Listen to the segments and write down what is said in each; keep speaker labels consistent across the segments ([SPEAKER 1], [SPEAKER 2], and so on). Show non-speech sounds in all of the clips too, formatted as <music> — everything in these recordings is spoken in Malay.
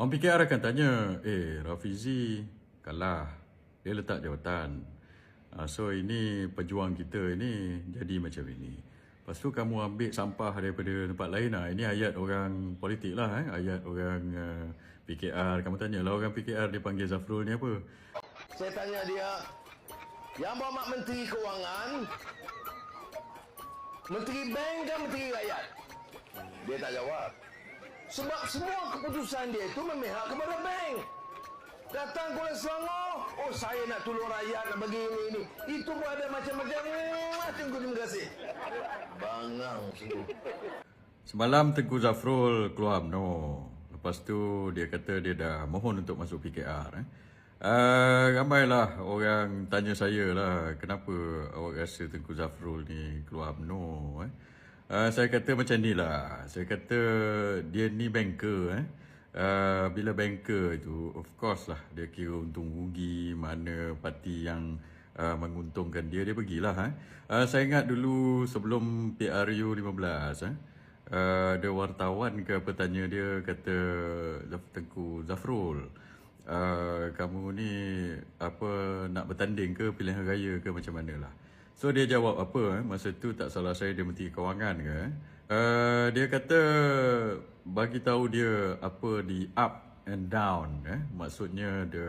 [SPEAKER 1] Orang PKR akan tanya, eh Rafizi kalah, dia letak jawatan. Uh, so ini pejuang kita ini jadi macam ini. Lepas tu kamu ambil sampah daripada tempat lain lah. Ini ayat orang politik lah eh. Ayat orang uh, PKR. Kamu tanya lah orang PKR dia panggil Zafrul ni apa?
[SPEAKER 2] Saya tanya dia, yang bawa Menteri Keuangan, Menteri Bank kan Menteri Rakyat? Dia tak jawab. Sebab semua keputusan dia itu memihak kepada bank. Datang Kuala Selangor, oh saya nak tolong rakyat nak bagi ini ini. Itu pun ada macam-macam. Terima kasih. Bangang sungguh.
[SPEAKER 1] Semalam Tengku Zafrul keluar UMNO. Lepas tu dia kata dia dah mohon untuk masuk PKR. Eh. Uh, ramailah orang tanya saya lah kenapa awak rasa Tengku Zafrul ni keluar UMNO. Eh. Uh, saya kata macam ni lah. Saya kata dia ni banker. Eh. Uh, bila banker itu, of course lah dia kira untung rugi mana parti yang uh, menguntungkan dia, dia pergilah. Eh. Uh, saya ingat dulu sebelum PRU 15, eh, uh, ada wartawan ke petanya dia kata Tengku Zafrul, uh, kamu ni apa nak bertanding ke pilihan raya ke macam mana lah. So dia jawab apa eh? masa tu tak salah saya dia menteri kewangan ke eh? Uh, dia kata bagi tahu dia apa di up and down eh maksudnya the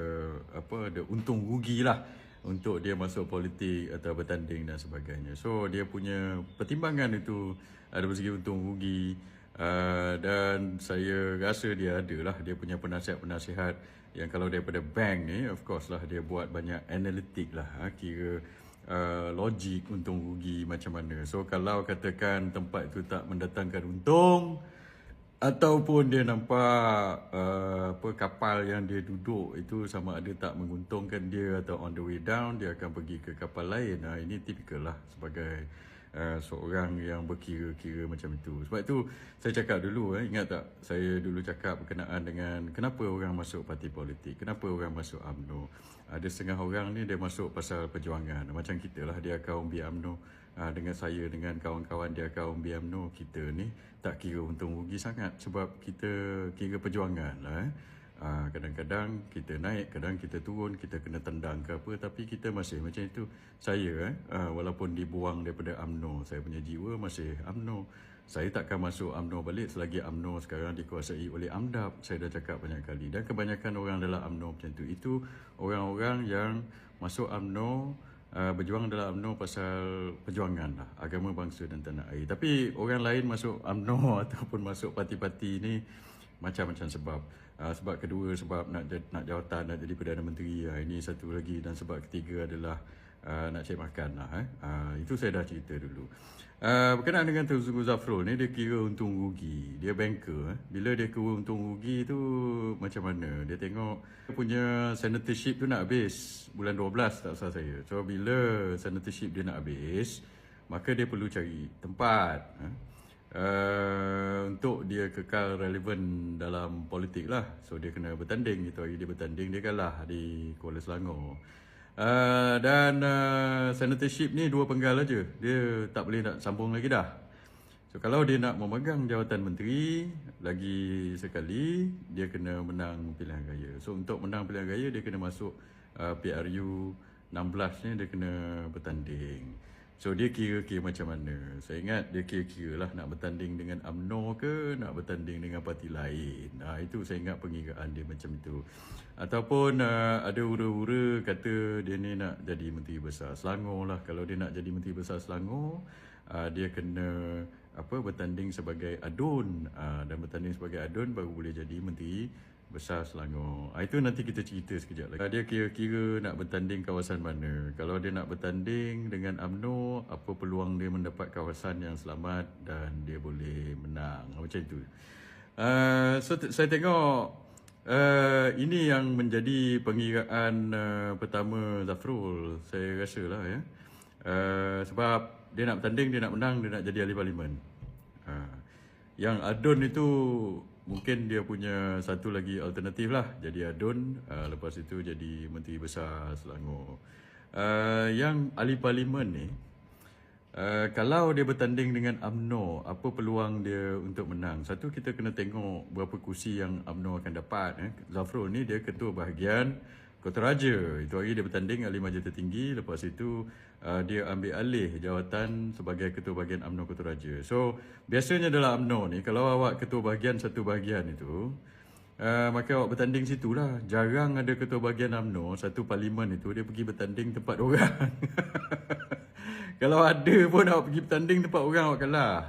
[SPEAKER 1] apa the untung rugi lah untuk dia masuk politik atau bertanding dan sebagainya. So dia punya pertimbangan itu ada bersegi untung rugi uh, dan saya rasa dia ada lah dia punya penasihat-penasihat yang kalau daripada bank ni of course lah dia buat banyak analitik lah ha, kira uh, logik untung rugi macam mana. So kalau katakan tempat itu tak mendatangkan untung ataupun dia nampak uh, apa kapal yang dia duduk itu sama ada tak menguntungkan dia atau on the way down dia akan pergi ke kapal lain. Nah, ini tipikal lah sebagai uh, seorang yang berkira-kira macam itu. Sebab itu saya cakap dulu eh, ingat tak saya dulu cakap berkenaan dengan kenapa orang masuk parti politik, kenapa orang masuk AMNO. Ada setengah orang ni dia masuk pasal perjuangan. Macam kita lah dia kaum UMNO uh, dengan saya dengan kawan-kawan dia kaum UMNO kita ni tak kira untung rugi sangat sebab kita kira perjuangan lah eh. Uh, kadang-kadang kita naik, kadang kita turun, kita kena tendang ke apa tapi kita masih macam itu. Saya eh uh, walaupun dibuang daripada AMNO, saya punya jiwa masih AMNO. Saya takkan masuk AMNO balik selagi AMNO sekarang dikuasai oleh AMDAP. Saya dah cakap banyak kali dan kebanyakan orang dalam AMNO macam itu. Itu orang-orang yang masuk AMNO uh, berjuang dalam UMNO pasal perjuangan lah, agama bangsa dan tanah air. Tapi orang lain masuk UMNO <laughs> ataupun masuk parti-parti ni macam-macam sebab. Uh, sebab kedua sebab nak nak jawatan nak jadi Perdana Menteri. Uh, ini satu lagi dan sebab ketiga adalah uh, nak cari makan lah. Eh. Uh, itu saya dah cerita dulu. Uh, berkenaan dengan Tengku Zafrul ni dia kira untung rugi. Dia banker. Eh. Bila dia kira untung rugi tu macam mana? Dia tengok dia punya senatorship tu nak habis bulan 12 tak salah saya. So bila senatorship dia nak habis, maka dia perlu cari tempat. Eh uh, untuk dia kekal relevan dalam politik lah. So dia kena bertanding gitu. Hari dia bertanding dia kalah di Kuala Selangor. Uh, dan uh, senatorship ni dua penggal aja. Dia tak boleh nak sambung lagi dah. So kalau dia nak memegang jawatan menteri lagi sekali, dia kena menang pilihan raya. So untuk menang pilihan raya dia kena masuk uh, PRU 16 ni dia kena bertanding. So dia kira-kira macam mana? Saya ingat dia kira-kira lah Nak bertanding dengan UMNO ke Nak bertanding dengan parti lain? Ha, Itu saya ingat pengiraan dia macam itu. Ataupun uh, ada ura-ura Kata dia ni nak jadi Menteri Besar Selangor lah. Kalau dia nak jadi Menteri Besar Selangor uh, Dia kena apa bertanding sebagai adun. Uh, Dan bertanding sebagai adun Baru boleh jadi Menteri besar Selangor. Ah, itu nanti kita cerita sekejap lagi. Dia kira-kira nak bertanding kawasan mana. Kalau dia nak bertanding dengan AMNO, apa peluang dia mendapat kawasan yang selamat dan dia boleh menang. Macam itu. Uh, so, saya tengok uh, ini yang menjadi pengiraan uh, pertama Zafrul. Saya rasa lah ya. Uh, sebab dia nak bertanding, dia nak menang, dia nak jadi ahli parlimen. Uh, yang Adun itu mungkin dia punya satu lagi alternatif lah jadi adun uh, lepas itu jadi menteri besar Selangor uh, yang ahli parlimen ni Uh, kalau dia bertanding dengan AMNO, apa peluang dia untuk menang? Satu, kita kena tengok berapa kursi yang AMNO akan dapat. Eh. Zafrul ni dia ketua bahagian Kota Raja. Itu hari dia bertanding ahli majlis tertinggi. Lepas itu, uh, dia ambil alih jawatan sebagai ketua bahagian AMNO Kota Raja. So, biasanya dalam AMNO ni, kalau awak ketua bahagian satu bahagian itu, Uh, maka awak bertanding situ lah. Jarang ada ketua bahagian UMNO, satu parlimen itu, dia pergi bertanding tempat orang. <laughs> Kalau ada pun awak pergi bertanding tempat orang awak kalah.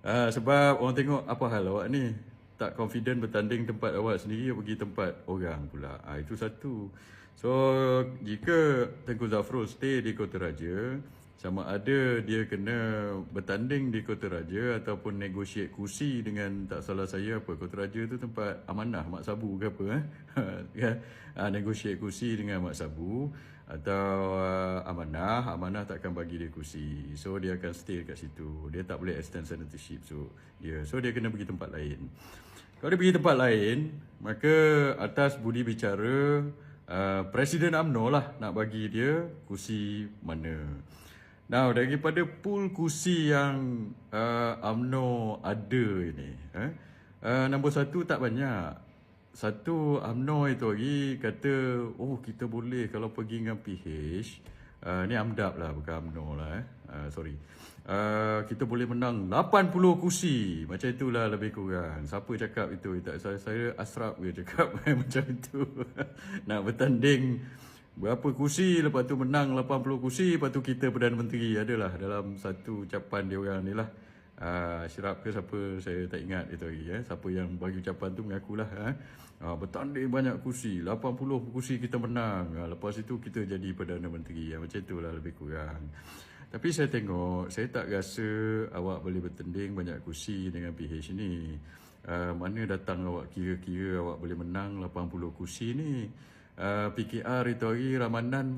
[SPEAKER 1] Uh, sebab orang tengok apa hal awak ni. Tak confident bertanding tempat awak sendiri, pergi tempat orang pula. Uh, itu satu. So, jika Tengku Zafrul stay di Kota Raja, sama ada dia kena bertanding di Kota Raja ataupun negotiate kursi dengan tak salah saya apa Kota Raja tu tempat amanah Mak Sabu ke apa eh? Ha, <laughs> negotiate kursi dengan Mak Sabu atau uh, amanah. Amanah takkan bagi dia kursi. So dia akan stay kat situ. Dia tak boleh extend senatorship so dia so dia kena pergi tempat lain kalau dia pergi tempat lain maka atas budi bicara uh, Presiden UMNO lah nak bagi dia kursi mana Now, daripada pool kursi yang uh, UMNO ada ini, eh, uh, nombor satu tak banyak. Satu, UMNO itu lagi kata, oh kita boleh kalau pergi dengan PH, uh, ni AMDAP lah, bukan UMNO lah. Eh. Uh, sorry. Uh, kita boleh menang 80 kursi. Macam itulah lebih kurang. Siapa cakap itu? Tak, saya, saya Asraf dia cakap <laughs> macam itu. <laughs> Nak bertanding berapa kursi lepas tu menang 80 kursi lepas tu kita Perdana Menteri adalah dalam satu ucapan dia orang ni lah uh, ke siapa saya tak ingat itu lagi eh. siapa yang bagi ucapan tu mengakulah eh. uh, bertanding banyak kursi 80 kursi kita menang uh, lepas itu kita jadi Perdana Menteri uh, macam itulah lebih kurang tapi saya tengok saya tak rasa awak boleh bertanding banyak kursi dengan PH ni uh, mana datang awak kira-kira awak boleh menang 80 kursi ni Uh, PKR itu hari Ramadan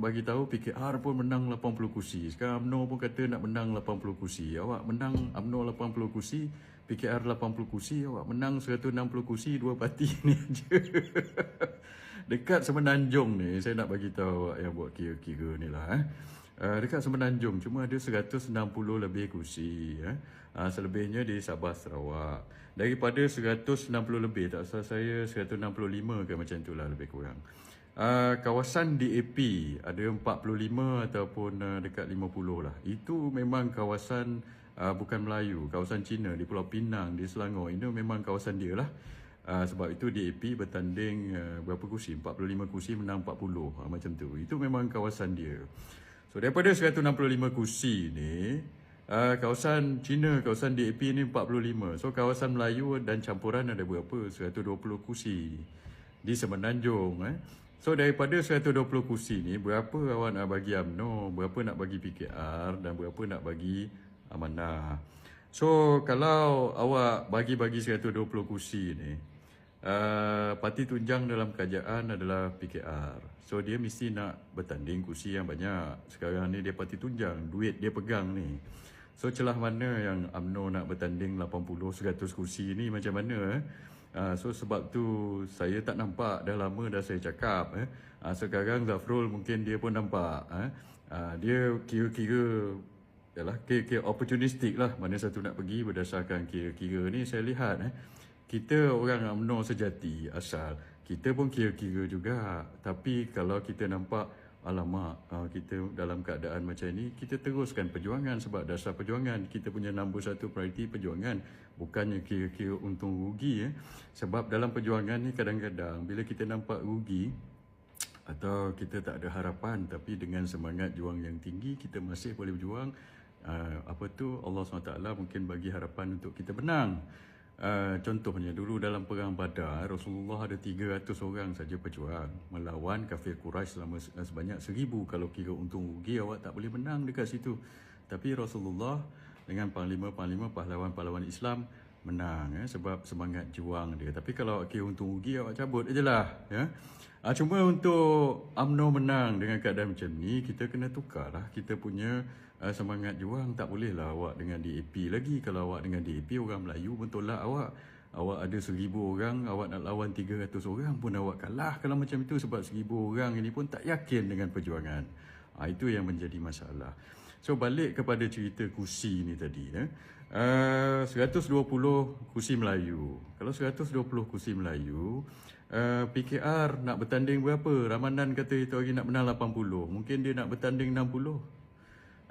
[SPEAKER 1] bagi tahu PKR pun menang 80 kursi. Sekarang UMNO pun kata nak menang 80 kursi. Awak menang UMNO 80 kursi, PKR 80 kursi, awak menang 160 kursi dua parti <laughs> ni aja. Dekat Semenanjung ni saya nak bagi tahu awak yang buat kira-kira ni lah eh. Uh, dekat Semenanjung cuma ada 160 lebih kursi eh. Uh, selebihnya di Sabah Sarawak. Daripada 160 lebih tak salah saya 165 ke macam itulah lebih kurang. Uh, kawasan DAP ada 45 ataupun uh, dekat 50 lah. Itu memang kawasan uh, bukan Melayu kawasan Cina di Pulau Pinang di Selangor. Ini memang kawasan dia lah. Uh, sebab itu DAP bertanding uh, berapa kursi? 45 kursi menang 40 uh, macam tu. Itu memang kawasan dia so daripada 165 kursi ni Uh, kawasan China, kawasan DAP ni 45. So kawasan Melayu dan campuran ada berapa? 120 kursi di Semenanjung. Eh. So daripada 120 kursi ni, berapa awak nak bagi UMNO, berapa nak bagi PKR dan berapa nak bagi Amanah. So kalau awak bagi-bagi 120 kursi ni, uh, parti tunjang dalam kerajaan adalah PKR. So dia mesti nak bertanding kursi yang banyak. Sekarang ni dia parti tunjang, duit dia pegang ni. So celah mana yang UMNO nak bertanding 80-100 kursi ni macam mana eh? Uh, so sebab tu saya tak nampak dah lama dah saya cakap eh. Uh, sekarang Zafrul mungkin dia pun nampak eh. Uh, dia kira-kira yalah kira-kira opportunistic lah mana satu nak pergi berdasarkan kira-kira ni saya lihat eh. Kita orang UMNO sejati asal kita pun kira-kira juga. Tapi kalau kita nampak alamak uh, kita dalam keadaan macam ini kita teruskan perjuangan sebab dasar perjuangan. Kita punya nombor satu prioriti perjuangan. Bukannya kira-kira untung rugi eh. sebab dalam perjuangan ni kadang-kadang bila kita nampak rugi atau kita tak ada harapan tapi dengan semangat juang yang tinggi kita masih boleh berjuang uh, apa tu Allah SWT mungkin bagi harapan untuk kita menang Uh, contohnya dulu dalam perang Badar Rasulullah ada 300 orang saja berjuang melawan kafir Quraisy selama sebanyak 1000 kalau kira untung rugi awak tak boleh menang dekat situ. Tapi Rasulullah dengan panglima-panglima pahlawan-pahlawan Islam menang ya, sebab semangat juang dia. Tapi kalau kira untung rugi awak cabut ajalah ya. Uh, cuma untuk UMNO menang dengan keadaan macam ni kita kena tukarlah. Kita punya uh, semangat juang tak bolehlah awak dengan DAP lagi kalau awak dengan DAP orang Melayu pun tolak awak awak ada seribu orang awak nak lawan tiga ratus orang pun awak kalah kalau macam itu sebab seribu orang ini pun tak yakin dengan perjuangan uh, itu yang menjadi masalah So balik kepada cerita kursi ni tadi eh. Uh, 120 kursi Melayu. Kalau 120 kursi Melayu, uh, PKR nak bertanding berapa? Ramadan kata itu hari nak menang 80. Mungkin dia nak bertanding 60.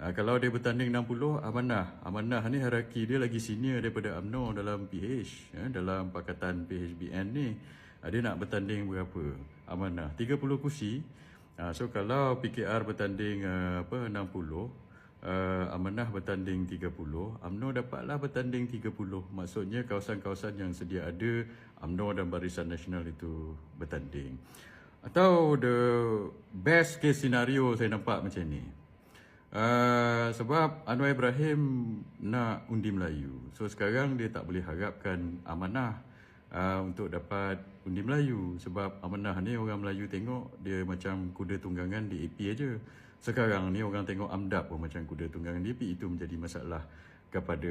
[SPEAKER 1] Uh, kalau dia bertanding 60, Amanah. Amanah ni hierarki dia lagi senior daripada UMNO dalam PH, eh, dalam Pakatan PHBN ni. Uh, dia nak bertanding berapa? Amanah. 30 kursi. Uh, so kalau PKR bertanding uh, apa 60, uh, Amanah bertanding 30, AMNO dapatlah bertanding 30. Maksudnya kawasan-kawasan yang sedia ada, AMNO dan Barisan Nasional itu bertanding. Atau the best case scenario saya nampak macam ni. Uh, sebab Anwar Ibrahim nak undi Melayu. So sekarang dia tak boleh harapkan amanah uh, untuk dapat undi Melayu. Sebab amanah ni orang Melayu tengok dia macam kuda tunggangan di AP aja. Sekarang ni orang tengok AMDAP pun macam kuda tunggangan DP itu menjadi masalah kepada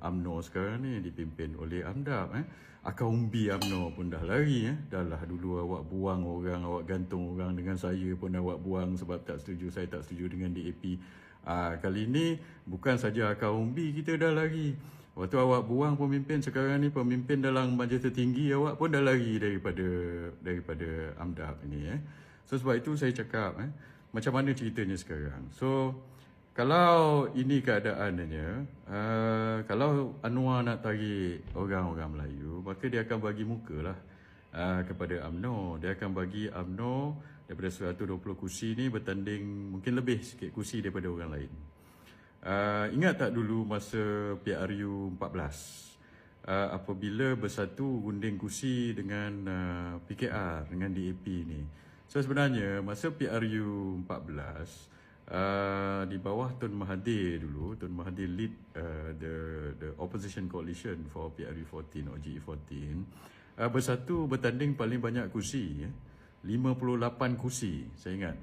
[SPEAKER 1] AMNO sekarang ni dipimpin oleh AMDAP eh. Akau umbi AMNO pun dah lari eh. Dah lah dulu awak buang orang, awak gantung orang dengan saya pun awak buang sebab tak setuju, saya tak setuju dengan DAP. Ah, kali ni bukan saja akau umbi kita dah lari. Waktu awak buang pemimpin sekarang ni pemimpin dalam majlis tertinggi awak pun dah lari daripada daripada AMDAP ini eh. So sebab itu saya cakap eh macam mana ceritanya sekarang. So kalau ini keadaannya, uh, kalau Anwar nak tarik orang-orang Melayu, maka dia akan bagi muka lah uh, kepada AMNO. Dia akan bagi AMNO daripada 120 kursi ni bertanding mungkin lebih sikit kursi daripada orang lain. Uh, ingat tak dulu masa PRU 14? Uh, apabila bersatu gunting kursi dengan uh, PKR, dengan DAP ni. So sebenarnya masa PRU 14 uh, di bawah Tun Mahathir dulu, Tun Mahathir lead uh, the the opposition coalition for PRU 14 or GE 14 uh, bersatu bertanding paling banyak kursi ya. 58 kursi saya ingat.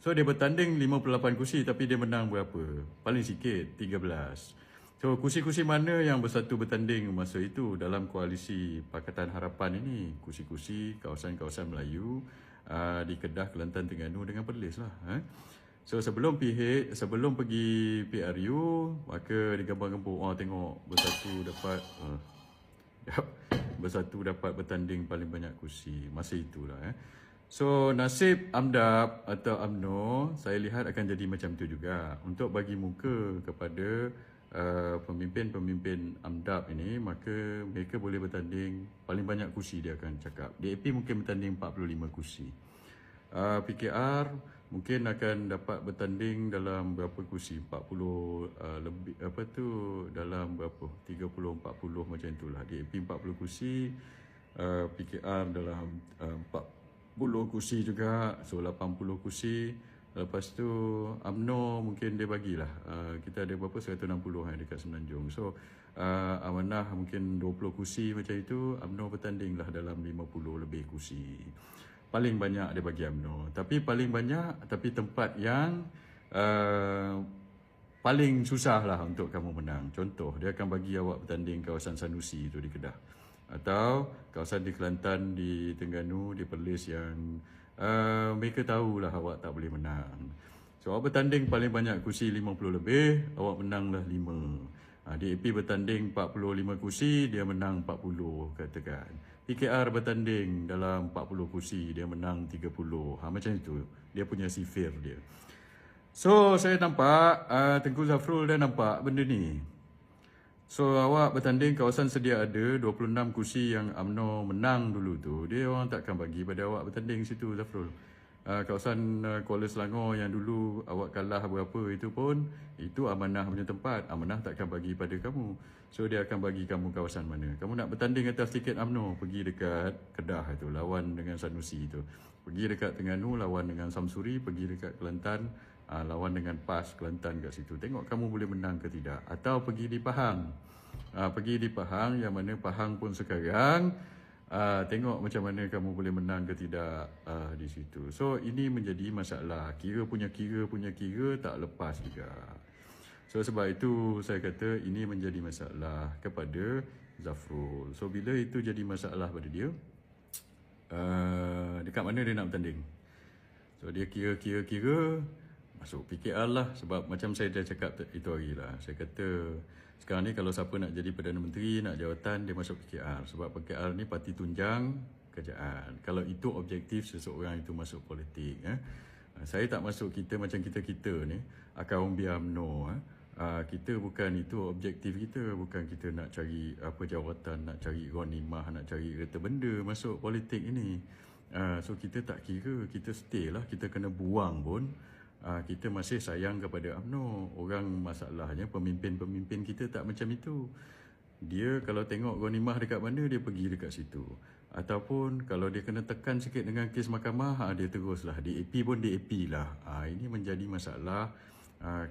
[SPEAKER 1] So dia bertanding 58 kursi tapi dia menang berapa? Paling sikit 13. So kursi-kursi mana yang bersatu bertanding masa itu dalam koalisi Pakatan Harapan ini? Kursi-kursi kawasan-kawasan Melayu uh, di Kedah, Kelantan, Terengganu dengan Perlis lah. Eh. So sebelum PH, sebelum pergi PRU, maka digambar-gembur, oh tengok bersatu dapat, uh, bersatu dapat bertanding paling banyak kursi. Masa itulah. Eh. So nasib AMDAP atau AMNO, saya lihat akan jadi macam tu juga. Untuk bagi muka kepada uh, pemimpin-pemimpin AMDAP ini maka mereka boleh bertanding paling banyak kursi dia akan cakap. DAP mungkin bertanding 45 kursi. Uh, PKR mungkin akan dapat bertanding dalam berapa kursi? 40 uh, lebih apa tu dalam berapa? 30 40 macam itulah. DAP 40 kursi uh, PKR dalam uh, 40 kursi juga so 80 kursi Lepas tu UMNO mungkin dia bagilah. Uh, kita ada berapa 160 eh, dekat Semenanjung. So uh, Amanah mungkin 20 kursi macam itu. UMNO bertanding lah dalam 50 lebih kursi. Paling banyak dia bagi UMNO. Tapi paling banyak tapi tempat yang uh, paling susah lah untuk kamu menang. Contoh dia akan bagi awak bertanding kawasan Sanusi itu di Kedah. Atau kawasan di Kelantan, di Tengganu, di Perlis yang uh, mereka tahulah awak tak boleh menang. So awak bertanding paling banyak kursi 50 lebih, awak menanglah 5. Uh, DAP bertanding 45 kursi, dia menang 40 katakan. PKR bertanding dalam 40 kursi, dia menang 30. Ha, macam itu, dia punya sifir dia. So saya nampak, uh, Tengku Zafrul dah nampak benda ni. So awak bertanding kawasan sedia ada 26 kursi yang AMNO menang dulu tu. Dia orang takkan bagi pada awak bertanding situ Zafrul. Uh, kawasan uh, Kuala Selangor yang dulu awak kalah berapa itu pun itu amanah punya tempat. Amanah takkan bagi pada kamu. So dia akan bagi kamu kawasan mana. Kamu nak bertanding atas tiket AMNO pergi dekat Kedah itu lawan dengan Sanusi itu. Pergi dekat Terengganu lawan dengan Samsuri, pergi dekat Kelantan uh, lawan dengan PAS Kelantan kat situ. Tengok kamu boleh menang ke tidak. Atau pergi di Pahang. Uh, pergi di Pahang yang mana Pahang pun sekarang uh, tengok macam mana kamu boleh menang ke tidak uh, di situ. So ini menjadi masalah. Kira punya kira punya kira tak lepas juga. So sebab itu saya kata ini menjadi masalah kepada Zafrul. So bila itu jadi masalah pada dia, uh, dekat mana dia nak bertanding? So dia kira-kira-kira masuk PKR lah sebab macam saya dah cakap itu hari lah. Saya kata sekarang ni kalau siapa nak jadi Perdana Menteri, nak jawatan, dia masuk PKR. Sebab PKR ni parti tunjang kerajaan. Kalau itu objektif seseorang itu masuk politik. Eh. Saya tak masuk kita macam kita-kita ni, akan umbi UMNO. Eh. Uh, kita bukan itu objektif kita bukan kita nak cari apa jawatan nak cari ghanimah nak cari kereta benda masuk politik ini uh, so kita tak kira kita stay lah kita kena buang pun uh, kita masih sayang kepada UMNO. Orang masalahnya pemimpin-pemimpin kita tak macam itu. Dia kalau tengok ghanimah dekat mana, dia pergi dekat situ. Ataupun kalau dia kena tekan sikit dengan kes mahkamah, ha, dia teruslah. DAP pun DAP lah. Ha, ini menjadi masalah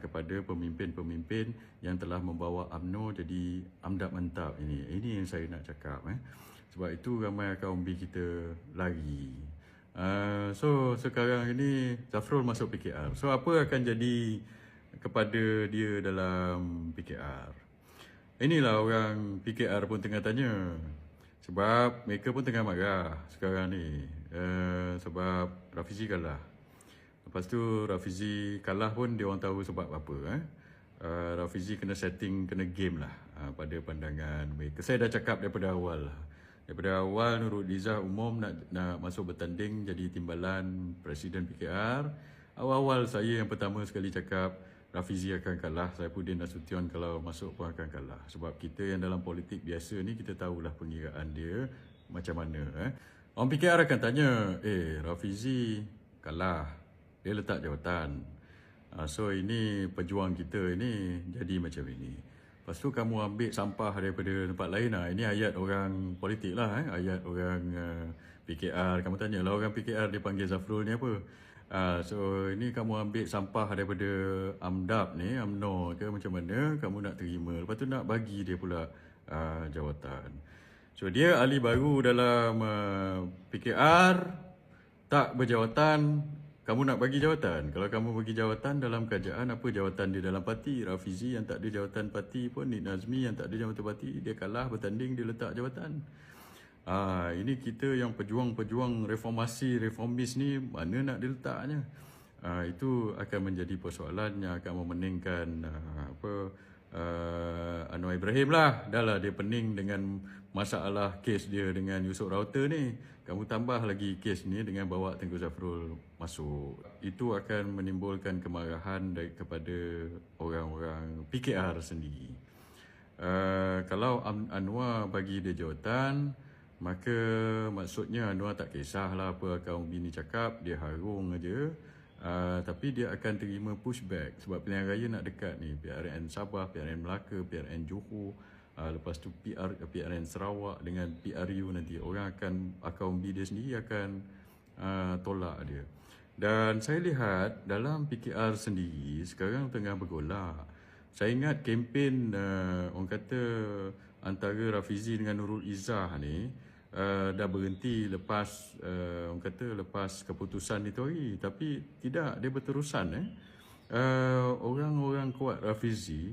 [SPEAKER 1] kepada pemimpin-pemimpin yang telah membawa UMNO jadi amdap mantap ini. Ini yang saya nak cakap. Eh. Sebab itu ramai kaum B kita lari. Uh, so sekarang ini Zafrul masuk PKR. So apa akan jadi kepada dia dalam PKR? Inilah orang PKR pun tengah tanya. Sebab mereka pun tengah marah sekarang ni. Uh, sebab Rafizi kalah. Lepas tu Rafizi kalah pun dia orang tahu sebab apa. Eh? Uh, Rafizi kena setting, kena game lah uh, pada pandangan mereka. Saya dah cakap daripada awal lah. Daripada awal Nurul Izzah umum nak, nak masuk bertanding jadi timbalan Presiden PKR. Awal-awal saya yang pertama sekali cakap Rafizi akan kalah, Saifuddin Nasution kalau masuk pun akan kalah. Sebab kita yang dalam politik biasa ni kita tahulah pengiraan dia macam mana. Eh. Orang PKR akan tanya, eh Rafizi kalah, dia letak jawatan. Ah, so ini pejuang kita ini jadi macam ini. Lepas tu kamu ambil sampah daripada tempat lain lah. Ini ayat orang politik lah. Eh? Ayat orang uh, PKR. Kamu tanya lah orang PKR dia panggil Zafrul ni apa. Uh, so ini kamu ambil sampah daripada AMDAP ni, AMNO ke macam mana kamu nak terima. Lepas tu nak bagi dia pula uh, jawatan. So dia ahli baru dalam uh, PKR, tak berjawatan, kamu nak bagi jawatan. Kalau kamu bagi jawatan dalam kerajaan, apa jawatan dia dalam parti? Rafizi yang tak ada jawatan parti pun, Nik Nazmi yang tak ada jawatan parti, dia kalah bertanding, dia letak jawatan. Ah, ini kita yang pejuang-pejuang reformasi, reformis ni, mana nak diletaknya? Ah, itu akan menjadi persoalan yang akan memeningkan ah, apa uh, Anwar Ibrahim lah. Dah lah dia pening dengan masalah kes dia dengan Yusof Router ni. Kamu tambah lagi kes ni dengan bawa Tengku Zafrul masuk. Itu akan menimbulkan kemarahan kepada orang-orang PKR sendiri. Uh, kalau Anwar bagi dia jawatan, maka maksudnya Anwar tak kisahlah apa kaum bini cakap, dia harung aja. Uh, tapi dia akan terima pushback sebab pilihan raya nak dekat ni. PRN Sabah, PRN Melaka, PRN Johor uh, lepas tu PR, PRN Sarawak dengan PRU nanti. Orang akan akaun B dia sendiri akan uh, tolak dia. Dan saya lihat dalam PKR sendiri sekarang tengah bergolak. Saya ingat kempen uh, orang kata antara Rafizi dengan Nurul Izzah ni uh, dah berhenti lepas uh, orang kata lepas keputusan itu hari tapi tidak dia berterusan eh. Uh, orang-orang kuat Rafizi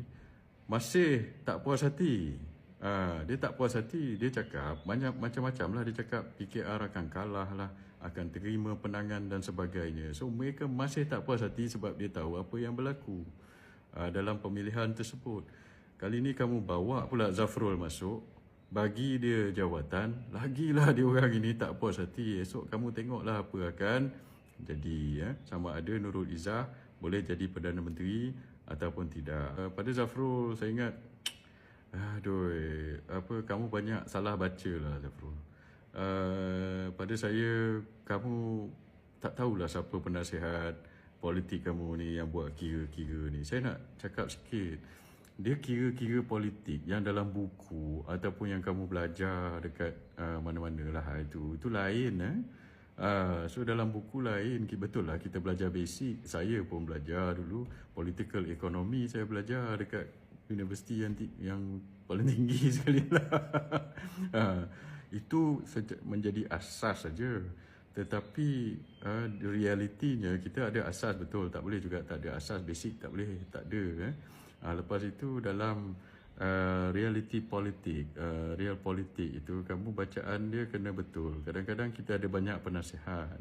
[SPEAKER 1] masih tak puas hati. Uh, dia tak puas hati dia cakap banyak macam-macam lah. Dia cakap PKR akan kalah lah akan terima penangan dan sebagainya. So mereka masih tak puas hati sebab dia tahu apa yang berlaku uh, dalam pemilihan tersebut. Kali ini kamu bawa pula Zafrul masuk bagi dia jawatan, lagilah dia orang ini tak puas hati. Esok kamu tengoklah apa akan jadi ya. Sama ada Nurul Izzah boleh jadi Perdana Menteri ataupun tidak. Uh, pada Zafrul saya ingat aduh apa kamu banyak salah baca lah Zafrul. Uh, pada saya kamu tak tahulah siapa penasihat politik kamu ni yang buat kira-kira ni. Saya nak cakap sikit dia kira-kira politik yang dalam buku ataupun yang kamu belajar dekat uh, mana-mana lah itu. Itu lain eh. Uh, so dalam buku lain betul lah kita belajar basic. Saya pun belajar dulu political economy saya belajar dekat universiti yang yang paling tinggi <laughs> sekali lah. Uh, itu menjadi asas saja. Tetapi uh, realitinya kita ada asas betul. Tak boleh juga tak ada asas basic tak boleh tak ada eh Uh, lepas itu dalam uh, reality politik, uh, real politik itu kamu bacaan dia kena betul. Kadang-kadang kita ada banyak penasihat.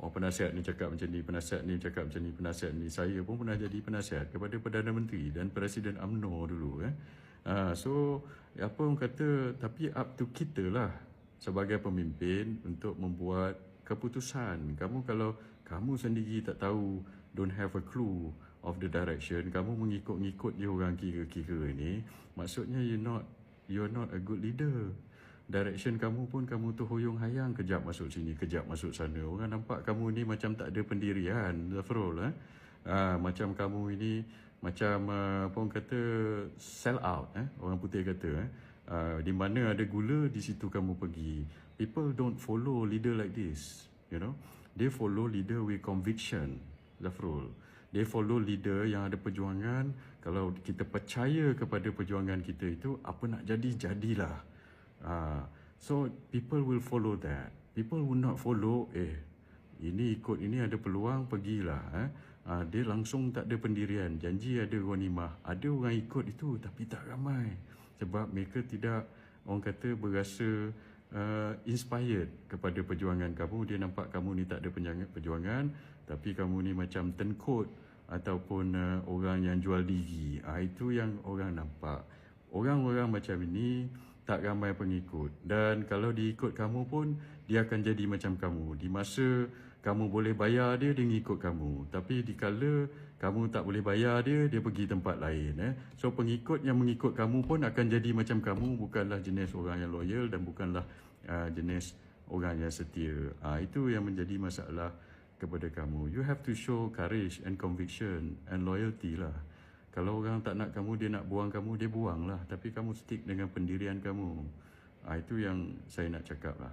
[SPEAKER 1] Oh penasihat ni cakap macam ni, penasihat ni cakap macam ni, penasihat ni. Saya pun pernah jadi penasihat kepada Perdana Menteri dan Presiden AMNO dulu eh. Uh, so apa orang kata tapi up to kita lah sebagai pemimpin untuk membuat keputusan. Kamu kalau kamu sendiri tak tahu, don't have a clue of the direction, kamu mengikut-ngikut je orang kira-kira ni, maksudnya you not you're not a good leader. Direction kamu pun kamu tu hoyong hayang kejap masuk sini kejap masuk sana. Orang nampak kamu ni macam tak ada pendirian Zafrul eh? Ha, macam kamu ini macam uh, apa orang kata sell out eh? Orang putih kata eh? Uh, di mana ada gula di situ kamu pergi. People don't follow leader like this you know? They follow leader with conviction Zafrul they follow leader yang ada perjuangan kalau kita percaya kepada perjuangan kita itu apa nak jadi jadilah Uh, so people will follow that. People will not follow, eh, ini ikut ini ada peluang, pergilah. Eh. Uh, dia langsung tak ada pendirian. Janji ada ghanimah. Ada orang ikut itu tapi tak ramai. Sebab mereka tidak, orang kata berasa uh, inspired kepada perjuangan kamu. Dia nampak kamu ni tak ada perjuangan. Tapi kamu ni macam tenkot ataupun uh, orang yang jual diri. Uh, itu yang orang nampak. Orang-orang macam ini, tak ramai pengikut. Dan kalau diikut kamu pun dia akan jadi macam kamu. Di masa kamu boleh bayar dia dia ikut kamu. Tapi di kala kamu tak boleh bayar dia dia pergi tempat lain eh. So pengikut yang mengikut kamu pun akan jadi macam kamu. Bukanlah jenis orang yang loyal dan bukanlah uh, jenis orang yang setia. Uh, itu yang menjadi masalah kepada kamu you have to show courage and conviction and loyalty lah kalau orang tak nak kamu, dia nak buang kamu, dia buang lah. Tapi kamu stick dengan pendirian kamu. Ha, itu yang saya nak cakap lah.